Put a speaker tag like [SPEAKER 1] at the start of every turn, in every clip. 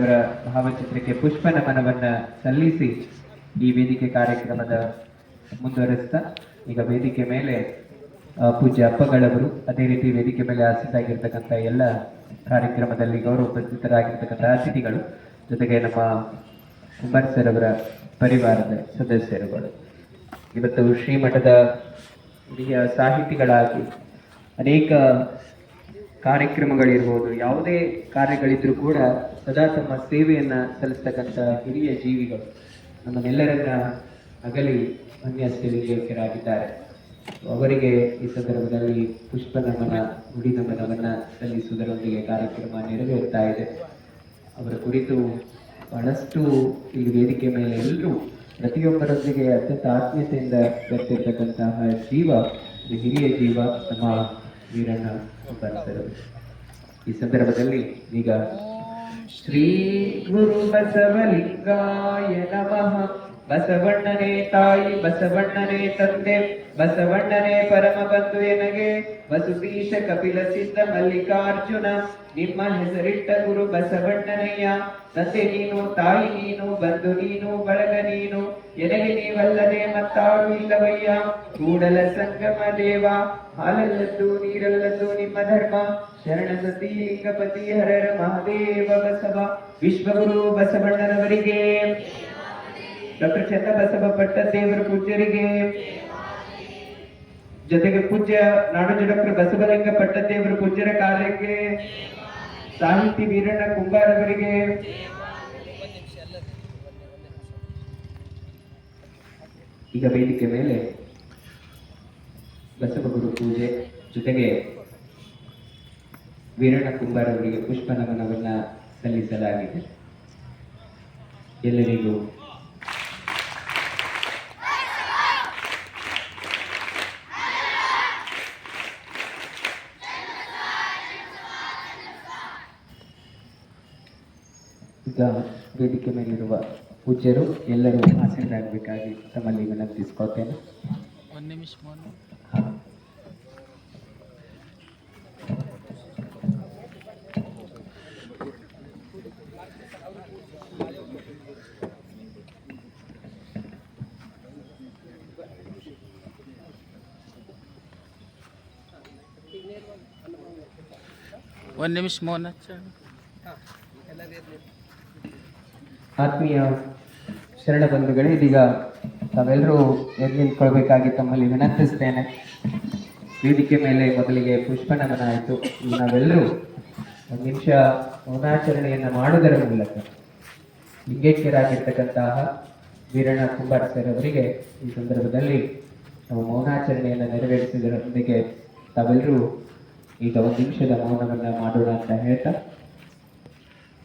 [SPEAKER 1] ಅವರ ಭಾವಚಿತ್ರಕ್ಕೆ ಪುಷ್ಪ ನಮನವನ್ನ ಸಲ್ಲಿಸಿ ಈ ವೇದಿಕೆ ಕಾರ್ಯಕ್ರಮದ ಮುಂದುವರಿಸ್ತಾ, ಈಗ ವೇದಿಕೆ ಮೇಲೆ ಪೂಜ್ಯ ಅಪ್ಪಗಳವರು, ಅದೇ ರೀತಿ ವೇದಿಕೆ ಮೇಲೆ ಆಸಿದ್ದಾಗಿರ್ತಕ್ಕಂಥ ಎಲ್ಲ ಕಾರ್ಯಕ್ರಮದಲ್ಲಿ ಗೌರವ ಉಪಸ್ಥಿತರಾಗಿರ್ತಕ್ಕಂಥ ಅತಿಥಿಗಳು, ಜೊತೆಗೆ ನಮ್ಮ ಕುಮಾರ್ ಸರ್ ಅವರ ಪರಿವಾರದ ಸದಸ್ಯರುಗಳು. ಇವತ್ತು ಶ್ರೀಮಠದ ಹಿರಿಯ ಸಾಹಿತಿಗಳಾಗಿ ಅನೇಕ ಕಾರ್ಯಕ್ರಮಗಳಿರ್ಬೋದು, ಯಾವುದೇ ಕಾರ್ಯಗಳಿದ್ರೂ ಕೂಡ ಸದಾ ತಮ್ಮ ಸೇವೆಯನ್ನ ಸಲ್ಲಿಸ್ತಕ್ಕಂಥ ಹಿರಿಯ ಜೀವಿಗಳು ನಮ್ಮನ್ನೆಲ್ಲರನ್ನ ಅಗಲಿ ಅನ್ಯಸ್ತರಾಗಿದ್ದಾರೆ ಅವರಿಗೆ ಈ ಸಂದರ್ಭದಲ್ಲಿ ಪುಷ್ಪ ನಮನ ನುಡಿ ನಮನವನ್ನ ಸಲ್ಲಿಸುವುದರೊಂದಿಗೆ ಕಾರ್ಯಕ್ರಮ ನೆರವೇರ್ತಾ ಇದೆ. ಅವರ ಕುರಿತು ಬಹಳಷ್ಟು ಇಲ್ಲಿ ವೇದಿಕೆ ಮೇಲೆ ಎಲ್ಲರೂ ಪ್ರತಿಯೊಬ್ಬರೊಂದಿಗೆ ಅತ್ಯಂತ ಆತ್ಮೀಯತೆಯಿಂದ ಬರ್ತಿರ್ತಕ್ಕಂತಹ ಜೀವ ಹಿರಿಯ ಜೀವ, ನಮ್ಮ ವೀರಣ್ಣ ಬರ್ತಾರೆ ಈ ಸಂದರ್ಭದಲ್ಲಿ ಈಗ ಶ್ರೀ ಗುರು ಬಸವಲಿಂಗಾಯ ನಮಃ. ಬಸವಣ್ಣನೇ ತಾಯಿ, ಬಸವಣ್ಣನೇ ತಂದೆ, ಬಸವಣ್ಣನೇ ಪರಮ ಬಂಧು ಎನಗೆ ವಸುಧೀಶ ಕಪಿಲ ಸಿದ್ಧ ಮಲ್ಲಿಕಾರ್ಜುನ, ನಿಮ್ಮ ಹೆಸರಿಟ್ಟ ಗುರು ಬಸವಣ್ಣನಯ್ಯ. ತಂದೆ ನೀನು, ತಾಯಿ ನೀನು, ಬಂಧು ನೀನು, ಬಳಗ ನೀನು, ಎನಗೆ ನೀವಲ್ಲದೆ ಮತ್ತಾರು ಇಲ್ಲವಯ್ಯ. ಕೂಡಲ ಸಂಗಮ ದೇವ, ಹಾಲಲ್ಲದ್ದು ನೀರಲ್ಲದ್ದು ನಿಮ್ಮ ಧರ್ಮ. ಶರಣ ಸತಿ ಲಿಂಗಪತಿ ಹರರ ಮಹಾದೇವ ಬಸವ. ವಿಶ್ವಗುರು ಬಸವಣ್ಣನವರಿಗೆ. ಡಾಕ್ಟರ್ ಚೆನ್ನಬಸವ ಭಟ್ಟ ದೇವರ ಪೂಜ್ಯರಿಗೆ, ಜೊತೆಗೆ ಪೂಜ್ಯ ನಾಡೋಜ ಡಾಕ್ಟರ್ ಬಸವಲಿಂಗ ಪಟ್ಟದೇವರ ಪೂಜ್ಯರ ಕಾರ್ಯಕ್ಕೆ, ಸಾಹಿತಿ ವೀರಣ್ಣ ಕುಂಬಾರ್ ಅವರಿಗೆ, ಈಗ ವೇದಿಕೆ ಮೇಲೆ ಬಸವಗುರು ಪೂಜೆ ಜೊತೆಗೆ ವೀರಣ್ಣ ಕುಂಬಾರ್ ಅವರಿಗೆ ಪುಷ್ಪ ನಮನವನ್ನ ಸಲ್ಲಿಸಲಾಗಿದೆ. ಎಲ್ಲರಿಗೂ ಈಗ ವೇದಿಕೆ ಮೇಲಿರುವ ಪೂಜ್ಯರು ಎಲ್ಲರೂ ಆಸೀನರಾಗಬೇಕಾಗಿ ತಮ್ಮಲ್ಲಿ ವಿನಂತಿಸ್ಕೊಳ್ತೇನೆ
[SPEAKER 2] ಒಂದು ನಿಮಿಷ ಮೌನ ಒಂದು ನಿಮಿಷ ಮೌನ ಚ-
[SPEAKER 1] ಆತ್ಮೀಯ ಶರಣ ಬಂಧುಗಳೇ, ಇದೀಗ ತಾವೆಲ್ಲರೂ ಎದ್ದು ನಿಂತ್ಕೊಳ್ಬೇಕಾಗಿ ತಮ್ಮಲ್ಲಿ ವಿನಂತಿಸ್ತೇನೆ. ವೇದಿಕೆ ಮೇಲೆ ಮೊದಲಿಗೆ ಪುಷ್ಪ ನಮನ ಆಯಿತು ನಾವೆಲ್ಲರೂ ಒಂದು ನಿಮಿಷ ಮೌನಾಚರಣೆಯನ್ನು ಮಾಡುವುದರ ಮೂಲಕ ಲಿಂಗೇಶ್ವರಾಗಿರ್ತಕ್ಕಂತಹ ವೀರಣ್ಣ ಕುಂಬಾರ್ ಈ ಸಂದರ್ಭದಲ್ಲಿ ನಾವು ಮೌನಾಚರಣೆಯನ್ನು ನೆರವೇರಿಸಿದರೊಂದಿಗೆ ತಾವೆಲ್ಲರೂ ಈಗ ಒಂದು ನಿಮಿಷದ ಮೌನವನ್ನು ಮಾಡೋಣ ಅಂತ ಹೇಳ್ತಾ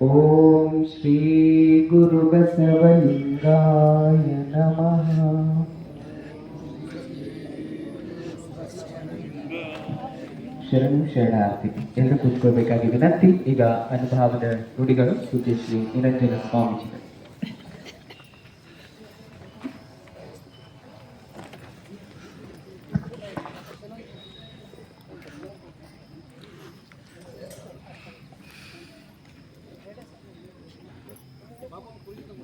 [SPEAKER 1] ಓಂ ಶ್ರೀ ಗುರು ಬಸವಲಿಂಗಾಯ ನಮಃ ಶರಣು ಶರಣಾರ್ಥಿ ಎಲ್ಲರೂ ಕೂತ್ಕೋಬೇಕಾಗಿ ವಿನಂತಿ ಈಗ ಅನುಭವದ ನುಡಿಗಳು, ಪೂಜ್ಯ ಶ್ರೀ ನಿರಂಜನ ಸ್ವಾಮೀಜಿಗಳು.